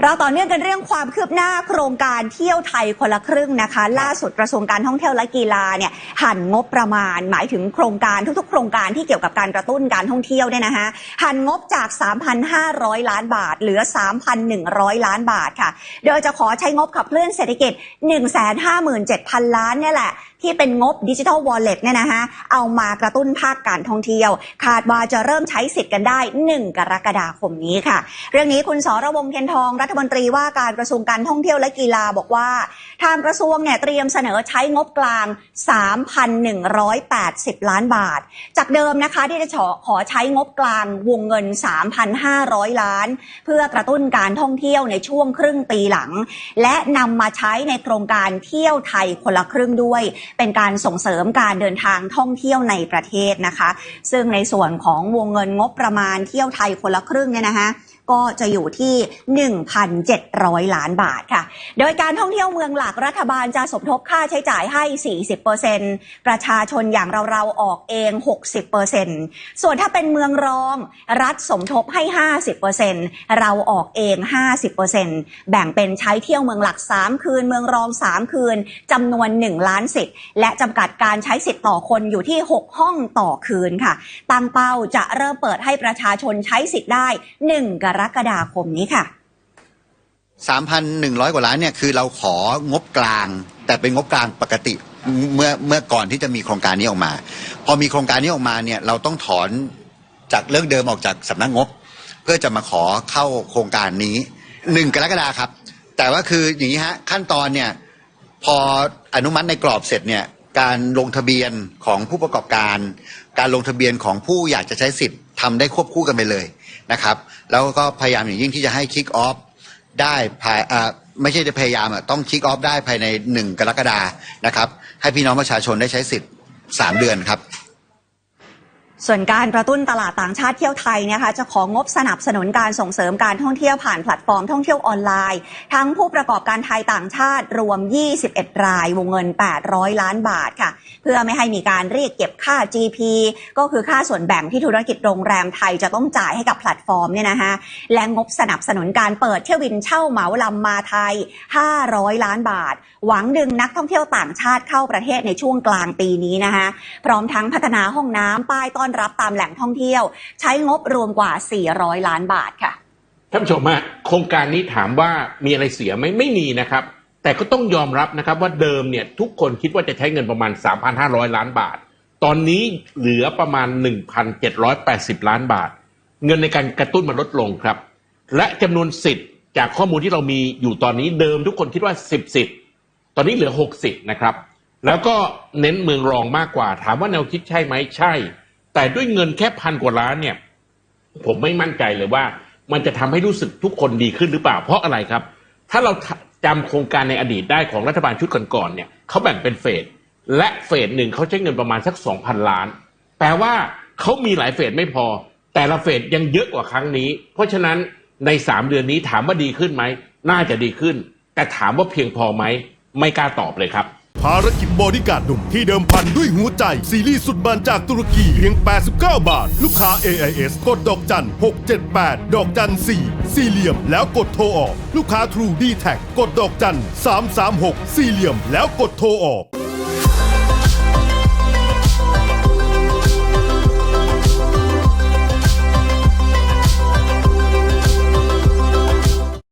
เราต่อเนื่องกันเรื่องความคืบหน้าโครงการเที่ยวไทยคนละครึ่งนะคะ ล่าสุดกระทรวงการท่องเที่ยวและกีฬาเนี่ยหันงบประมาณ หมายถึงโครงการทุก ๆ โครงการที่เกี่ยวกับการกระตุ้นการท่องเที่ยวเนี่ยนะคะหันงบจาก 3,500 ล้านบาท เหลือ 3,100 ล้านบาทค่ะ โดยจะขอใช้งบขับเคลื่อนเศรษฐกิจ 157,000 ล้านเนี่ยแหละที่เป็นงบดิจิทัลวอลเล็ตเนี่ยนะคะเอามากระตุ้นภาคการท่องเที่ยว คาดว่าจะเริ่มใช้สิทธิ์กันได้ 1 กรกฎาคมนี้ค่ะ เรื่องนี้คุณสรวงศ์เทียนทองรัฐมนตรีว่าการกระทรวงการท่องเที่ยวและกีฬาบอกว่า ทางกระทรวงเนี่ยเตรียมเสนอใช้งบกลาง 3,180 ล้านบาท จากเดิมนะคะที่จะขอขอใช้งบกลางวงเงิน 3,500 ล้าน เพื่อกระตุ้นการท่องเที่ยวในช่วงครึ่งปีหลัง และนำมาใช้ในโครงการเที่ยวไทยคนละครึ่งด้วย เป็นการส่งเสริมการเดินทางท่องเที่ยวในประเทศนะคะ ซึ่งในส่วนของวงเงินงบประมาณเที่ยวไทยคนละครึ่งเนี่ยนะคะ ก็จะอยู่ที่ 1,700 ล้านบาทค่ะ โดยการท่องเที่ยวเมืองหลักรัฐบาลจะสมทบค่าใช้จ่ายให้ 40%ประชาชนอย่างเราๆออกเอง 60%ส่วนถ้าเป็นเมืองรอง รัฐสมทบให้ 50%เราออกเอง 50%แบ่งเป็นใช้เที่ยวเมืองหลัก 3 คืน เมืองรอง 3 คืนจำนวน 1 ล้านสิทธิ์และจำกัดการใช้สิทธิ์ต่อคนอยู่ที่ 6 ห้องต่อคืนค่ะ ตั้งเป้าจะเริ่มเปิดให้ประชาชนใช้สิทธิ์ได้ 1 กรกฎาคมนี้ค่ะ 3,100 กว่าล้านเนี่ยคือเราของบกลาง แต่เป็นงบกลางปกติเมื่อเมื่อก่อนที่จะมีโครงการนี้ออกมา พอมีโครงการนี้ออกมาเนี่ยเราต้องถอนจากเรื่องเดิมออกจากสำนักงบ เพื่อจะมาขอเข้าโครงการนี้หนึ่งกรกฎาครับ แต่ว่าคืออย่างนี้ฮะขั้นตอนเนี่ยพออนุมัติในกรอบเสร็จเนี่ยการลงทะเบียนของผู้ประกอบการ การลงทะเบียนของผู้อยากจะใช้สิทธิ์ ทำได้ควบคู่กันไปเลยนะครับ แล้วก็พยายามอย่างยิ่งที่จะให้คิกออฟได้ภายไม่ใช่จะพยายามอะต้องคิกออฟได้ภายในหนึ่งกรกฎานะครับ ให้พี่น้องประชาชนได้ใช้สิทธิ์สามเดือนครับ ส่วนการกระตุ้นตลาดต่างชาติเที่ยวไทยเนี่ยค่ะจะของงบสนับสนุนการส่งเสริมการท่องเที่ยวผ่านแพลตฟอร์มท่องเที่ยวออนไลน์ ทั้งผู้ประกอบการไทยต่างชาติรวม 21 รายวงเงิน 800 ล้านบาทค่ะ เพื่อไม่ให้มีการเรียกเก็บค่า GP ก็คือค่าส่วนแบ่งที่ธุรกิจโรงแรมไทยจะต้องจ่ายให้กับแพลตฟอร์มเนี่ยนะคะและงบสนับสนุนการเปิดเที่ยวบินเช่าเหมาลำมาไทย 500 ล้านบาท หวังดึงนักท่องเที่ยวต่างชาติเข้าประเทศในช่วงกลางปีนี้นะคะพร้อมทั้งพัฒนาห้องน้ำป้ายต้อนรับตามแหล่งท่องเที่ยว ใช้งบรวมกว่า 400 ล้านบาทค่ะท่านผู้ชมฮะโครงการนี้ถามว่ามีอะไรเสียไหมไม่มีนะครับ แต่ก็ต้องยอมรับนะครับว่าเดิมเนี่ยทุกคนคิดว่าจะใช้เงินประมาณ 3,500 ล้านบาท ตอนนี้เหลือประมาณ 1,780 ล้านบาท เงินในการกระตุ้นมันลดลงครับ และจำนวนสิทธิ์จากข้อมูลที่เรามีอยู่ตอนนี้เดิมทุกคนคิดว่า 10 สิทธิ์ ตอนนี้เหลือ 60 นะครับ แล้วก็เน้นเมืองรองมากกว่า ถามว่าแนวคิดใช่ไหมใช่ แต่ด้วยเงินแค่พันกว่าล้านเนี่ย ผมไม่มั่นใจเลยว่า มันจะทำให้รู้สึกทุกคนดีขึ้นหรือเปล่าเพราะอะไรครับ ถ้าเราจำโครงการในอดีตได้ของรัฐบาลชุดก่อนๆเนี่ยเขาแบ่งเป็นเฟสและเฟสหนึ่งเขาใช้เงินประมาณสัก2,000ล้าน แปลว่าเขามีหลายเฟสไม่พอ แต่ละเฟสยังเยอะกว่าครั้งนี้ เพราะฉะนั้นใน3เดือนนี้ถามว่าดีขึ้นไหม น่าจะดีขึ้น แต่ถามว่าเพียงพอไหม ไม่กล้าตอบเลยครับ ภารกิจบอดี้การ์ดหนุ่มที่เดิมพันด้วยหัวใจ ซีรีส์สุดมันจากตุรกีเพียง 89 บาท ลูกค้า AIS กดดอกจัน 678 ดอกจัน 4 สี่เหลี่ยม แล้วกดโทรออก ลูกค้า True d t แทกกดดอกจัน 336 สี่เหลี่ยม แล้วกดโทรออก